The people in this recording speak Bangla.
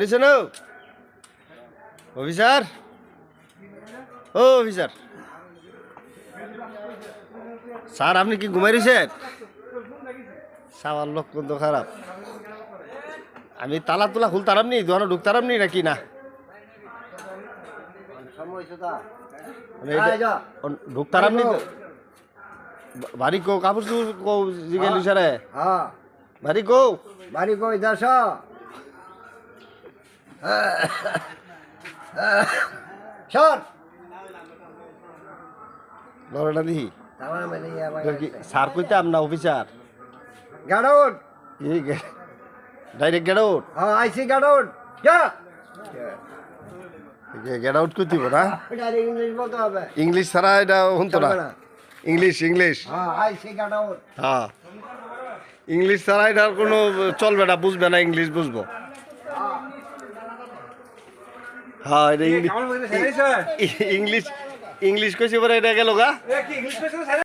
দিছে না? অফিসার? ও অফিসার। স্যার আপনি কি ঘুমাই দিছেন? সাবার লক্ষণ তো খারাপ। আমি তালা তুলা খুলতারাম নি দোকানে ঢুকতারাম নি নাকি না? অন- ঢুকতারাম নি বাড়ি কো কাপড় চুপড় কো জিগেল ইশারে হ্যাঁ। বাড়ি কো। কই যাস? সর লড়াটা দিহি আমার মানে এটা কি স্যার কইতাম না অফিসার? গাড়ুন। ডাইরেক্ট হ্যাঁ আইসি গাড়ুন। যা। গেট আউট করতেব না? ইংলিশ ছাড়া এটা শুনতো না। English English. হ্যাঁ হ্যাঁ। ইংলিশ ছাড়া এটার কোনো চলবে না বুঝবে না ইংলিশ বুঝব। হ্যাঁ এটা ইংলিশ ইংলিশ ইংলিশ কইছে পরে এটা গেল গা?